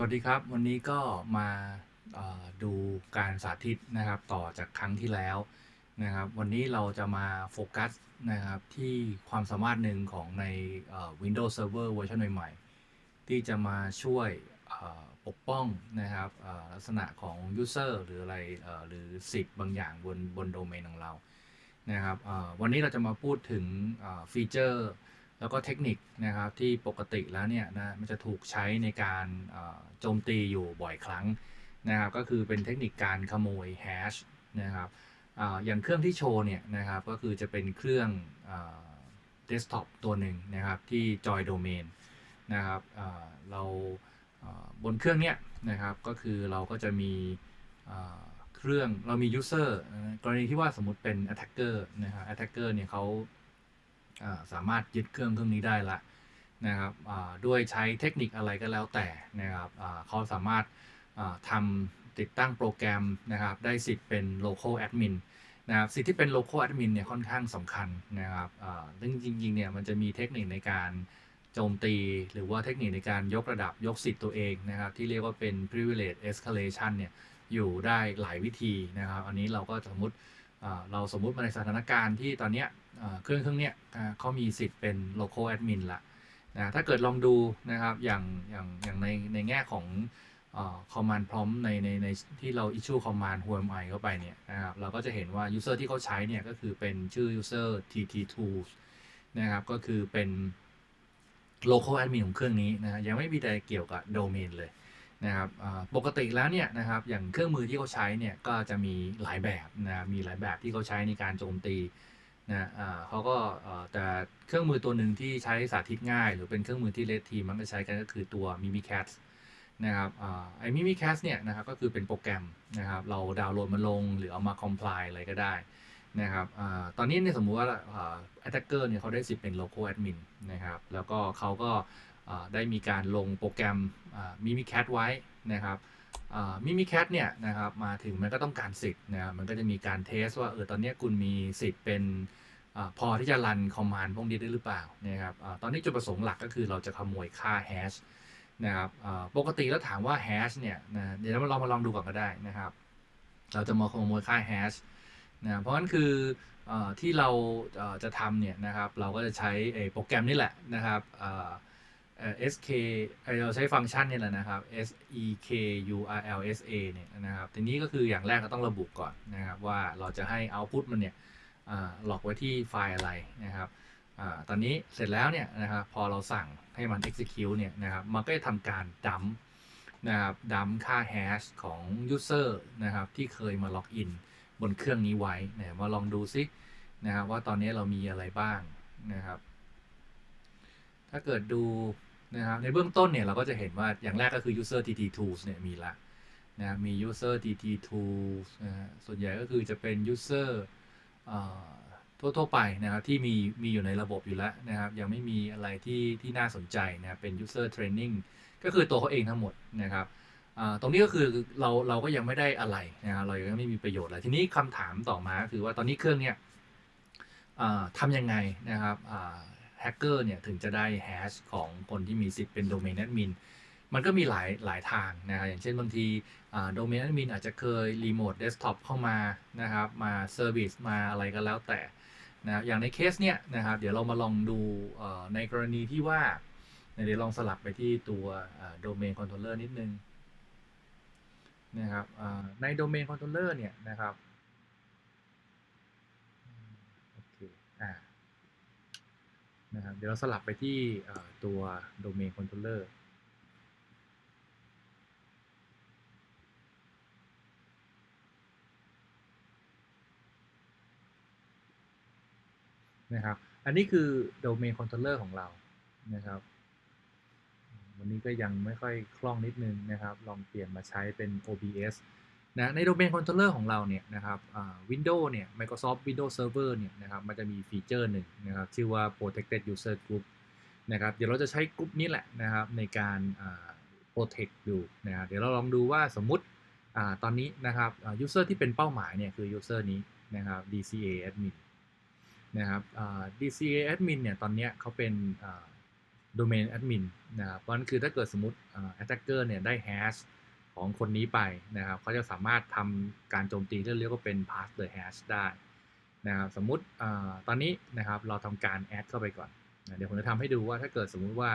สวัสดีครับ วันนี้ก็มาดูการสาธิตนะครับต่อจากครั้งที่แล้วนะครับ วันนี้เราจะมาโฟกัสนะครับที่ความสามารถหนึ่งของใน Windows Server เวอร์ชันใหม่ๆ ที่จะมาช่วยปกป้องนะครับลักษณะของ User หรืออะไรหรือสิทธิ์บางอย่างบนบนโดเมนของเรานะครับวันนี้เราจะมาพูดถึงฟีเจอร์ แล้วก็เทคนิคนะครับที่ปกติแล้วเนี่ยนะมันจะถูกใช้ในการโจมตีอยู่บ่อยครั้งนะครับก็คือเป็นเทคนิคการขโมยแฮชนะครับออย่างเครื่องที่โชว์เนี่ยนะครับก็คือจะเป็นเครื่องเดสก์ท็อปตัวหนึ่งนะครับที่จอยโดเมนนะครับเราบนเครื่องเนี้ยนะครับก็คือเราก็จะมีเครื่องเรามี user นะกรณีที่ว่าสมมุติเป็น attacker นะครับ attacker เนี่ยเขา สามารถยึดเครื่องเครื่องนี้ได้ละนะครับด้วยใช้เทคนิคอะไรก็แล้วแต่นะครับเขาสามารถทำติดตั้งโปรแกรมนะครับได้สิทธิ์เป็น local admin นะครับสิทธิ์ที่เป็น local admin เนี่ยค่อนข้างสำคัญนะครับอ่าซึ่งจริงๆเนี่ยมันจะมีเทคนิคในการโจมตีหรือว่าเทคนิคในการยกระดับยกสิทธิ์ตัวเองนะครับ ที่เรียกว่าเป็น privilege escalation เนี่ยอยู่ได้หลายวิธีนะครับ อันนี้เราก็สมมติเราสมมุติมาในสถานการณ์ที่ตอนเนี้ย เครื่องเครื่องเนี้ยเขามีสิทธิ์เป็น local admin ละนะถ้าเกิดลองดูนะครับอย่างอย่างอย่างในในแง่ของอ่า command prompt ในในในที่เรา issue command whomi เข้าไปเนี่ยนะครับเราก็จะเห็นว่า user ที่เขาใช้เนี่ยก็คือเป็นชื่อ user tt-tools นะครับก็คือเป็น local admin ของเครื่องนี้นะยังไม่มีอะไรเกี่ยวกับ domain เลยนะครับปกติแล้วเนี่ยนะครับอย่างเครื่องมือที่เขาใช้เนี่ยก็จะมีหลายแบบนะมีหลายแบบที่เขาใช้ในการโจมตี นะอ่าเขาก็แต่เครื่องมือตัวหนึ่งที่ใช้สาธิตง่าย หรือเป็นเครื่องมือที่เลดทีมักจะใช้กันก็คือตัว Mimicat นะครับอ่าไอ้ Mimicat เนี่ยนะครับก็คือเป็นโปรแกรมนะครับเราดาวน์โหลดมาลงหรือเอามา compile อะไรก็ได้นะครับอาตอนนี้เนี่ยสมมุติว่าอ่า attacker เนี่ยเขาได้สิทธิ์เป็น local admin นะครับแล้วก็เขาก็อ่าได้มีการลงโปรแกรมมิมิแคทไว้นะครับมิมิแคทเนี่ยนะครับมาถึงมันก็ต้องการสิทธิ์นะครับมันก็จะมีการเทสว่าเออตอนนี้คุณมีสิทธิ์เป็น พอที่จะรันคอมมานด์พวกนี้ได้หรือเปล่านะครับอตอนนี้จุดประสงค์หลักก็คือเราจะขโมยค่าแฮชนะครับปกติแล้วถามว่าแฮชเนี่ยนะเดี๋ยวเรามาลองดูก่อนก็ได้นะครับ เราจะมาขโมยค่าแฮชนะเพราะงั้นคืออที่เราจะทำเนี่ยนะครับเราก็จะใช้โปรแกรมนี่แหละนะครับ sk เราใช้ฟังก์ชันนี่แหละนะครับ s e k u r l s a เนี่ยนะครับทีนี้ก็คืออย่างแรกเราต้องระบุก่อนนะครับว่าเราจะให้ output มันเนี่ย หลอกไว้ที่ไฟล์อะไรนะครับอาตอนนี้เสร็จแล้วเนี่ยนะครับพอเราสั่งให้มัน execute เนี่ยนะครับมันก็จะทำการดัมนะครับดัมค่า hash ของ user นะครับที่เคยมาล็อกอินบนเครื่องนี้ไว้นะมาลองดูซินะครับว่าตอนนี้เรามีอะไรบ้างนะครับ ถ้าเกิดดูนะครับในเบื้องต้นเนี่ยเราก็จะเห็นว่าอย่างแรกก็คือ user tt tools เนี่ยมีละนะมี user tt tools นะส่วนใหญ่ก็คือจะเป็น user อ่ ทั่วๆไปนะครับที่มีมีอยู่ในระบบอยู่แล้วนะครับยังไม่มีอะไรที่ที่น่าสนใจนะเป็น user training ก็คือตัวเขาเองทั้งหมดนะครับตรงนี้ก็คือเราเราก็ยังไม่ได้อะไรนะครับเรายังไม่มีประโยชน์อะไรทีนี้คำถามต่อมาคือว่าตอนนี้เครื่องเนี่ยทำยังไงนะครับแฮกเกอร์เนี่ยถึงจะได้แฮชของคนที่มีสิทธิ์เป็นโดเมนแอดมิน มันก็มีหลายหลายทางนะครับอย่างเช่นบางทีโดเมนแอดมินอาจจะเคยรีโมทเดสก์ท็อปเข้ามานะครับมาเซอร์วิสมาอะไรก็แล้วแต่นะครับอย่างในเคสเนี่ยนะครับเดี๋ยวเรามาลองดูในกรณีที่ว่าเดี๋ยวลองสลับไปที่ตัวโดเมนคอนโทรลเลอร์นิดนึงนะครับในโดเมนคอนโทรลเลอร์เนี่ยนะครับโอเคอ่านะครับเดี๋ยวเราสลับไปที่ตัว Domain Controller นะครับ อันนี้คือ Domain Controller ของเรานะครับ วันนี้ก็ยังไม่ค่อยคล่องนิดนึงนะครับ ลองเปลี่ยนมาใช้เป็น OBS นะใน Domain Controller ของเราเนี่ยนะครับ Windows เนี่ย Microsoft Windows Server เนี่ยนะครับ มันจะมีฟีเจอร์หนึ่งนะครับ ชื่อว่า Protected User Group นะครับ เดี๋ยวเราจะใช้กลุ่มนี้แหละนะครับ ในการ protect ดูนะครับเดี๋ยวเราลองดูว่าสมมุติอตอนนี้นะครับ user ที่เป็นเป้าหมายเนี่ยคือ user นี้นะครับ DCA admin นะครับ DCA admin เนี่ยตอนนี้เขาเป็น domain admin นะครับเพราะฉะนั้นคือถ้าเกิดสมมติ attacker เนี่ยได้ hash ของคนนี้ไปนะครับเขาจะสามารถทำการโจมตีที่เรียกว่าเป็น pass the hash ได้นะครับสมมติตอนนี้นะครับเราทำการ add เข้าไปก่อนนะเดี๋ยวผมจะทำให้ดูว่าถ้าเกิดสมมติว่า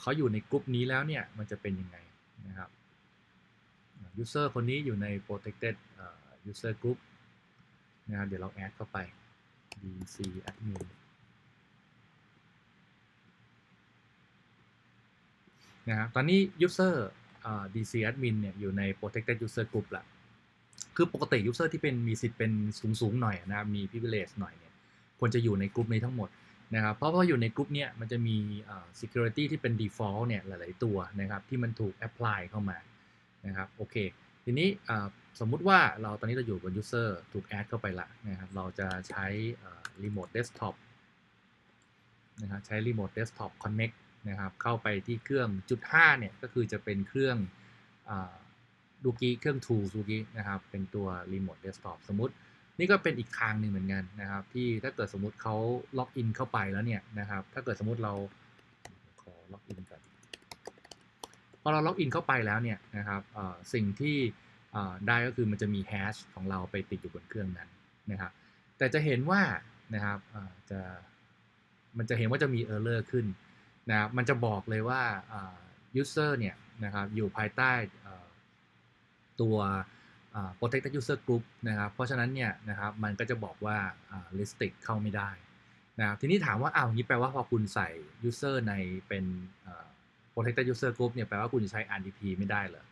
เขาอยู่ในกลุ่มนี้แล้วเนี่ยมันจะเป็นยังไงนะครับ user คนนี้อยู่ใน protected user group นะครับเดี๋ยวเรา add เข้าไป dc admin นะครับตอนนี้ user อ่า dc admin เนี่ยอยู่ใน protected user group ละคือปกติ user ที่เป็นมีสิทธิ์เป็นสูงๆหน่อยนะมี privilege หน่อยเนี่ยควรจะอยู่ในกลุ่มนี้ทั้งหมดนะครับเพราะว่าอยู่ในกลุ่มเนี้ยมันจะมี security ที่เป็น default เนี่ยหลาย ๆ ตัวนะครับที่มันถูก apply เข้ามานะครับโอเค ทีนี้ สมมุติว่าเราตอนนี้เราอยู่บน user ถูก add เข้าไปละนะครับเราจะใช้อ่า remote desktop นะครับใช้ remote desktop connect นะครับเข้าไปที่เครื่องจุด5เนี่ยก็คือจะเป็นเครื่องดูกี้เครื่อง tools ดูกี้นะครับเป็นตัว remote desktop สมมตินี่ก็เป็นอีกทางหนึ่งเหมือนกันนะครับ ที่ถ้าเกิดสมมุติเขาล็อกอินเข้าไปแล้วเนี่ยนะครับ ถ้าเกิดสมมุติเราขอล็อกอินก่อนพอเราล็อกอินเข้าไปแล้วเนี่ยนะครับสิ่งที่ ได้ก็คือมันจะมีแฮชของเราไปติดอยู่บนเครื่องนั้นนะครับ แต่จะเห็นว่านะครับจะมันจะเห็นว่าจะมี error ขึ้นนะครับมันจะบอกเลยว่า user เนี่ยนะครับอยู่ภายใต้ตัว protected user group นะครับ เพราะฉะนั้นเนี่ยนะครับมันก็จะบอกว่า listing เข้าไม่ได้นะครับทีนี้ถามว่าอ้าวอย่างนี้แปลว่าพอคุณใส่ user ในเป็น protected user group เนี่ยแปลว่าคุณจะใช้ RDP ไม่ได้เหรอ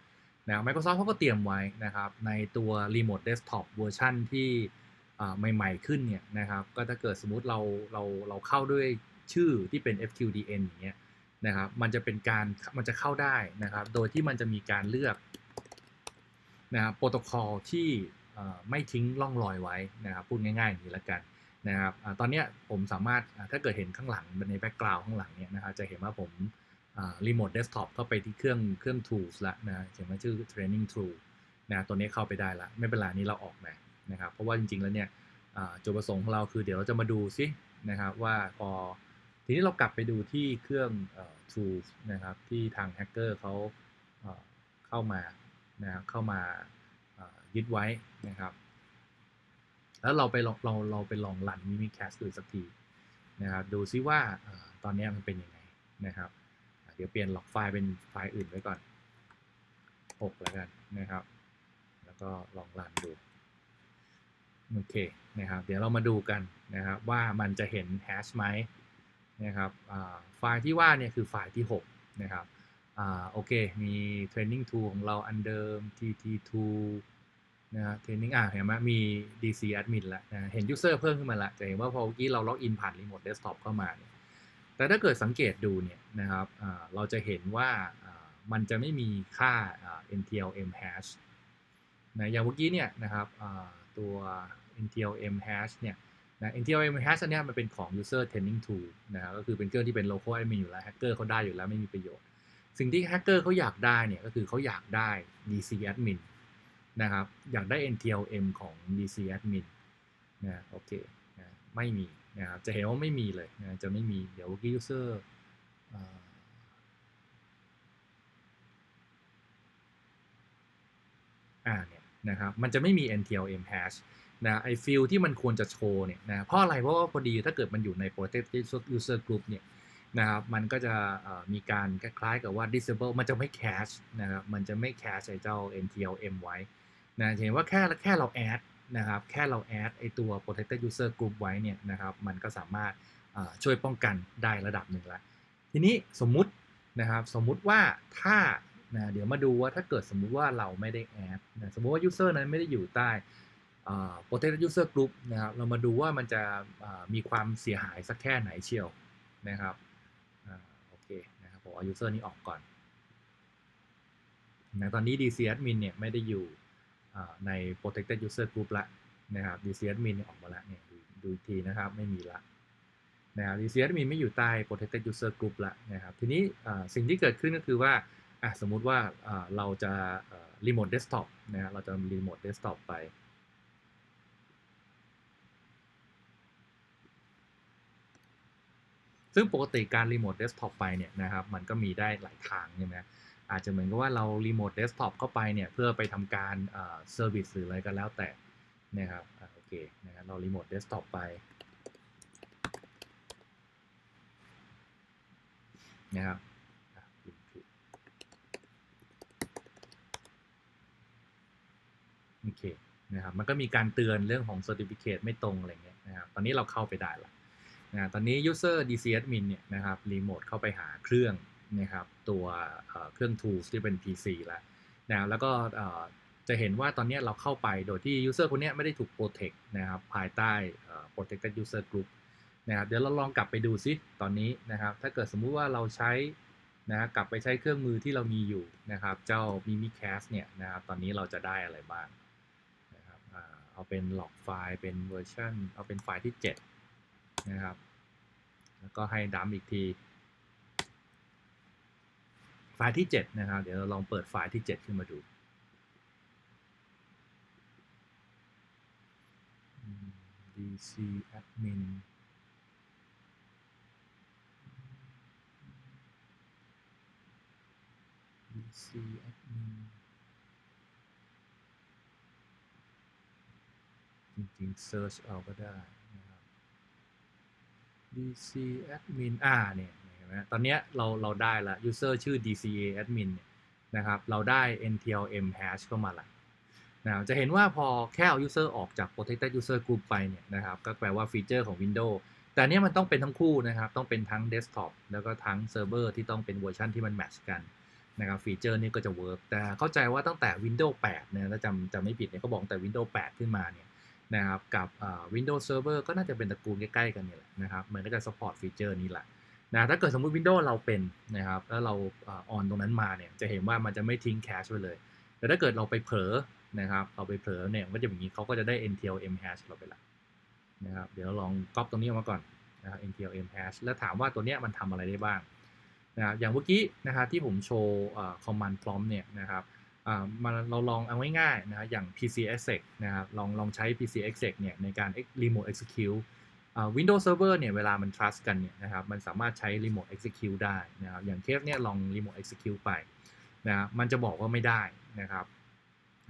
นะครับ Microsoft เขาก็เตรียมไว้นะครับในตัว remote desktop เวอร์ชันที่ใหม่ๆขึ้นเนี่ยนะครับก็ถ้าเกิดสมมุติเราเราเราเข้าด้วยชื่อที่เป็น FQDN อย่างเงี้ยนะครับมันจะเป็นการมันจะเข้าได้นะครับ โดยที่มันจะมีการเลือกนะครับโปรโตคอลที่ไม่ทิ้งร่องรอยไว้นะครับพูดง่ายๆอย่างนี้ละกันนะครับอตอนนี้ผมสามารถถ้าเกิดเห็นข้างหลังในแบ็กกราวด์ข้างหลังเนี่ยนะครับจะเห็นว่าผม รีโมทเดสก์ท็อปเข้าไปที่เครื่องเครื่อง tools ละนะเห็นว่าชื่อ training tool นะตัวนี้เข้าไปได้ละไม่เป็นไรนี้เราออกมานะครับ เพราะว่าจริงๆแล้วเนี่ยจุดประสงค์ของเราคือเดี๋ยวเราจะมาดูซินะครับว่าพอทีนี้เรากลับไปดูที่เครื่องเอ่อ tools นะครับที่ทางแฮกเกอร์เขาเข้ามานะครับเข้ามายึดไว้นะครับ แล้วเราไปลองเราเราไปลองรันมิมิแคสดูสักทีนะครับดูซิว่าตอนนี้มันเป็นยังไงนะครับ เดี๋ยวเปลี่ยนล็อกไฟล์เป็นไฟล์อื่นไว้ก่อน 6 แล้วกันนะครับ แล้วก็ลองรันดู โอเคนะครับ เดี๋ยวเรามาดูกันนะครับว่ามันจะเห็นแฮชไหมนะครับไฟล์ที่ว่าเนี่ยคือไฟล์ที่ 6 นะครับอโอเค มี training tool ของเราอันเดิม tt2 นะฮะ training อะเห็นไหมมี dc admin แล้วนะเห็น user เพิ่มขึ้นมาแล้วจะเห็นว่าพอเมื่อกี้เราล็อกอินผ่าน remote desktop เข้ามาเนี่ย แต่ถ้าเกิดสังเกตดูเนี่ยนะครับเราจะเห็นว่ามันจะไม่มีค่า ntlm hash นะอย่างเมื่อกี้เนี่ยนะครับตัว ntlm hash เนี่ยนะ ntlm hash อันเนี้ยมันเป็นของ user training to นะครับก็คือเป็นเครื่องที่เป็น local admin อยู่แล้ว hacker เขาได้อยู่แล้วไม่มีประโยชน์ สิ่งที่ hacker เขาอยากได้เนี่ยก็คือเขาอยากได้ dc admin นะครับอยากได้ ntlm ของ dc admin นะโอเคนะไม่มี นะครับจะเห็นว่าไม่มีเลยนะจะไม่มีเดี๋ยวกี้ user อ่าอ่าเนี่ยนะครับมันจะไม่มี ntlm hash นะไอฟิลที่มันควรจะโชว์เนี่ยนะเพราะอะไรเพราะว่าพอดีถ้าเกิดมันอยู่ใน protected user group เนี่ยนะครับมันก็จะมีการคล้ายๆกับว่า disable มันจะไม่ cache นะครับมันจะไม่ cache ไอเจ้า ntlm ไว้นะเห็นว่าแค่แค่เรา add นะครับ แค่เรา add ไอตัว protected user group ไว้เนี่ยนะครับ มันก็สามารถช่วยป้องกันได้ระดับหนึ่งล้วทีนี้สมมุตินะครับ สมมุติว่าถ้านะเดี๋ยวมาดูว่าถ้าเกิดสมมุติว่าเราไม่ได้ add นะสมมุติว่า user นั้นไม่ได้อยู่ใต้ protected user group นะครับ เรามาดูว่ามันจะมีความเสียหายสักแค่ไหนเชียวนะครับโอเคนะครับผมเอา user นี้ออกก่อนนะตอนนี้ DC admin เนี่ยไม่ได้อยู่ ใน protected user group ละนะครับ DC admin ออกมาล้วเนี่ยดูดูอีกทีนะครับไม่มีละนะครับ DC admin ไม่อยู่ใต้ protected user group ละนะครับ ทีนี้สิ่งที่เกิดขึ้นก็คือว่าสมมุติว่าเราจะ remote desktop นะรเราจะ remote desktop ไปซึ่งปกติการรีโมทเดสก์ท็อปไปเนี่ยนะครับมันก็มีได้หลายทางใช่ไหม อาจจะเหมือนกับว่าเรารีโมทเดสก์ท็อปเข้าไปเนี่ยเพื่อไปทำการเซอร์วิสหรืออะไรก็แล้วแต่นะครับอโอเคนะครับเรารีโมทเดสก์ท็อปไปนะครับโอเคนะครับมันก็มีการเตือนเรื่องของ Certificate ไม่ตรงอะไรเงี้ยนะครับตอนนี้เราเข้าไปได้ละนะตอนนี้ user DC admin เนี่ยนะครับรีโมทเข้าไปหาเครื่อง นะครับตัวเครื่อง tools ที่เป็น PC แล้วนะแล้วก็จะเห็นว่าตอนนี้เราเข้าไปโดยที่ user คนนี้ไม่ได้ถูก protect นะครับภายใต้ protected user group นะครับเดี๋ยวเราลองกลับไปดูซิตอนนี้นะครับ ถ้าเกิดสมมุติว่าเราใช้นะกลับไปใช้เครื่องมือที่เรามีอยู่นะครับ เจ้า Mimikast เนี่ยนะครับตอนนี้เราจะได้อะไรบ้างนะครับเอาเป็น log ไฟล์เป็นเวอร์ชันเอาเป็นไฟล์ที่ 7 นะครับ แล้วก็ให้ดัมอีกที ไฟล์ที่ 7 นะครับ เดี๋ยวเราลองเปิดไฟล์ที่ 7 ขึ้นมาดูอืม dc admin dc admin จริงๆ search เอาก็ได้นะครับ DC admin อ่าเนี่ย นไหมตอนนี้เราเราได้ละ user ชื่อ DCA admin นะครับ เราได้ NTLM hash เข้ามาละนะจะเห็นว่าพอแค่เอา user ออกจาก protected user group ไปเนี่ยนะครับ ก็แปลว่าฟีเจอร์ของ Windows แต่นเนี้ยมันต้องเป็นทั้งคู่นะครับ ต้องเป็นทั้ง desktop แล้วก็ทั้งเซิร์ฟเวอร์ที่ต้องเป็นเวอร์ชันที่มันแมทช์กันนะครับฟีเจอร์นี้ก็จะ work แต่เข้าใจว่าตั้งแต่ Windows 8เนี่ยถ้าจำจำไม่ผิดเนี่ยเขาบอกแต่ Windows 8 ขึ้นมาเนี่ยนะครับกับ Windows Server ก็น่าจะเป็นตระกูลใกล้ๆกันนี่แหละนะครับมันก็จะ support ฟีเจอร์นี้แหละ นะถ้าเกิดสมมุติ Windows เราเป็นนะครับแล้วเราออนตรงนั้นมาเนี่ยจะเห็นว่ามันจะไม่ทิ้งแคชไว้เลย แต่ถ้าเกิดเราไปเผลอนะครับเราไปเผลอเนี่ยก็จะอย่างนี้เขาก็จะได้ NTLM hash เราไปละนะครับเดี๋ยวเราลองก๊อปตรงนี้ออกมาก่อนนะครับ NTLM hash แล้วถามว่าตัวเนี้ยมันทำอะไรได้บ้างนะครับอย่างเมื่อกี้นะครับที่ผมโชว์ command prompt เนี่ยนะครับมาเราลองเอาง่ายๆนะอย่าง PC exec นะครับลองลองใช้ PC exec เนี่ยในการ remote execute Windows Server เนี่ยเวลามัน trust กันเนี่ยนะครับมันสามารถใช้ remote execute ได้นะครับอย่างเคสเนี่ยลอง remote execute ไปนะครมันจะบอกว่าไม่ได้นะครับ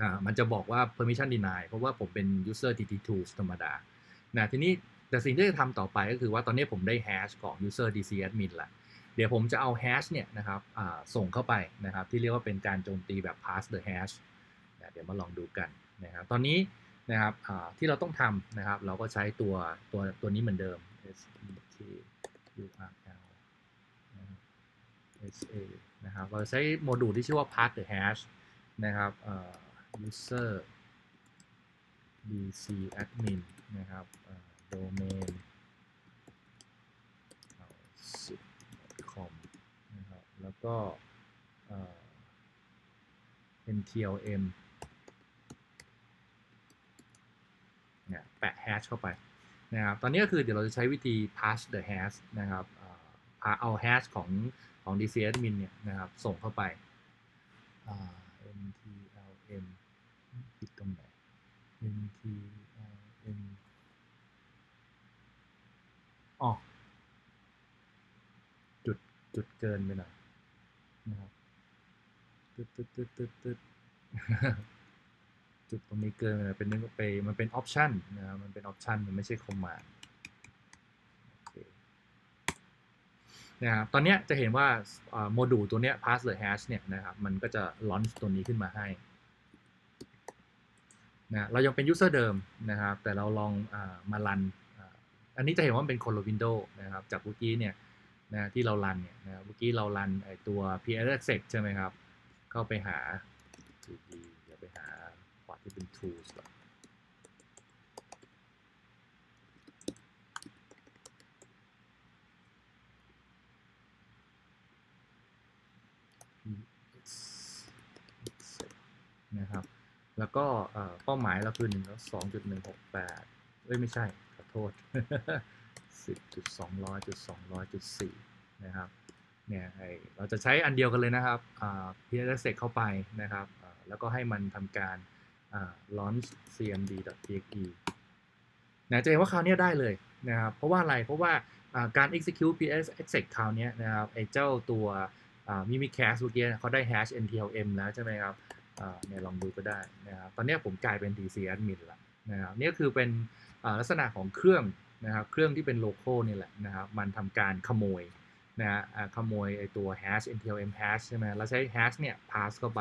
อ่ามันจะบอกว่า permission deny เพราะว่าผมเป็น user tt tools ธรรมดานะทีนี้แต่สิ่งที่จะทำต่อไปก็คือว่าตอนนี้ผมได้ hash ของ user dc admin ละเดี๋ยวผมจะเอา hash เนี่ยนะครับส่งเข้าไปนะครับที่เรียกว่าเป็นการโจมตีแบบ pass the hash นะเดี๋ยวมาลองดูกันนะครับตอนนี้ นะครับที่เราต้องทำนะครับ เราก็ใช้ตัวตัวตัวนี้เหมือนเดิม s e k u r l s a นะครับ เราใช้โมดูลที่ชื่อว่า pass the hash นะครับ user dc admin นะครับ domain com นะครับ แล้วก็ NTLM เนี่ยแปะ hash เข้าไปนะครับ ตอนนี้ก็คือเดี๋ยวเราจะใช้วิธี pass the hash นะครับพาเอา hash ของของ DC admin เนี่ยนะครับส่งเข้าไป NTLM ผิดตรงไหน NTLM อ๋อจุดจุดเกินไปหน่อยนะครับติดตึ๊ดตึ๊ดตึ๊ดตึ๊ด จุดตรงนี้เกินไปหน่อยเป็นนึกไปมันเป็นออปชันนะครับมันเป็นออปชันมันไม่ใช่คอมมานด์นะครับตอนนี้จะเห็นว่าโมดูลตัวเนี้ย pass the hash เนี่ยนะครับมันก็จะ launch ตัวนี้ขึ้นมาให้นะเรายังเป็น user เดิมนะครับ แต่เราลองอมารันอันนี้จะเห็นว่าเป็นคนละวินโดว์นะครับ จากเมื่อกี้เนี่ยนะที่เรารันเนี่ยนะเมื่อกี้เรารันไอตัว PS Exec ใช่ไหมครับ เข้าไปหาดีๆเดี๋ยวไปหา ที่เป็น tools ก่อนนะครับ แล้วก็เป้าหมายเราคือ1 2.168เอ้ยไม่ใช่ ขอโทษ 10.200.200.4 นะครับเนี่ยเราจะใช้อันเดียวกันเลยนะครับ PSX เข้าไปนะครับ แล้วก็ให้มันทำการ launch cmd.exe นะจะเห็นว่าคราวนี้ได้เลยนะครับ เพราะว่าอะไร เพราะว่าการ execute PS exec คราวนี้นะครับไอ้เจ้าตัวอ่า Mimikatz เมื่อกี้เขาได้ hash NTLM แล้วใช่ไหมครับเนี่ยลองดูก็ได้นะครับ ตอนนี้ผมกลายเป็น DC admin ละนะครับนี่ก็คือเป็นลักษณะของเครื่องนะครับ เครื่องที่เป็นโลโก้นี่แหละนะครับ มันทำการขโมยนะฮะขโมยไอ้ตัว hash NTLM hash ใช่ไหมแล้วใช้ hash เนี่ย pass เข้าไป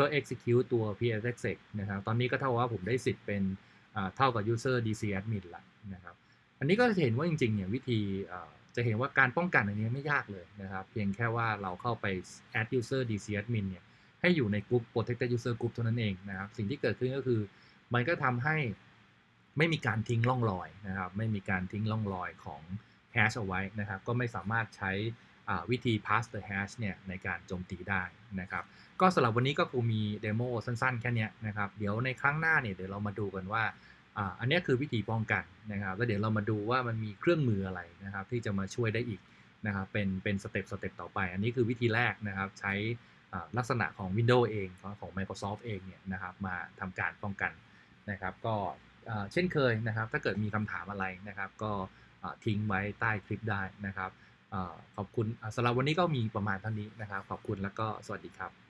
พื่อ execute ตัว PS exec นะครับ ตอนนี้ก็เท่ากับว่าผมได้สิทธิ์เป็นเท่ากับ user DC admin ละนะครับ อันนี้ก็จะเห็นว่าจริงๆเนี่ยวิธีจะเห็นว่าการป้องกันอันนี้ไม่ยากเลยนะครับ เพียงแค่ว่าเราเข้าไป add user DC admin เนี่ยให้อยู่ในกลุ่ม protected user group เท่านั้นเองนะครับ สิ่งที่เกิดขึ้นก็คือ มันก็ทำให้ไม่มีการทิ้งร่องรอยนะครับ ไม่มีการทิ้งร่องรอยของ hash เอาไว้นะครับ ก็ไม่สามารถใช้ วิธี pass the hash เนี่ยในการโจมตีได้นะครับ ก็สำหรับวันนี้ก็คงมีเดโมสั้นๆ แค่นี้นะครับ เดี๋ยวในครั้งหน้าเนี่ยเดี๋ยวเรามาดูกันว่า อันนี้คือวิธีป้องกันนะครับ แล้วเดี๋ยวเรามาดูว่ามันมีเครื่องมืออะไรนะครับ ที่จะมาช่วยได้อีกนะครับ เป็นเป็นสเต็ปสเต็ปต่อไป อันนี้คือวิธีแรกนะครับ ใช้ลักษณะของ Windows เองของ Microsoft เองเนี่ยนะครับมาทำการป้องกันนะครับ ก็เช่นเคยนะครับ ถ้าเกิดมีคำถามอะไรนะครับ ก็ทิ้งไว้ใต้คลิปได้นะครับ ขอบคุณสำหรับวันนี้ก็มีประมาณเท่านี้นะครับ ขอบคุณแล้วก็สวัสดีครับ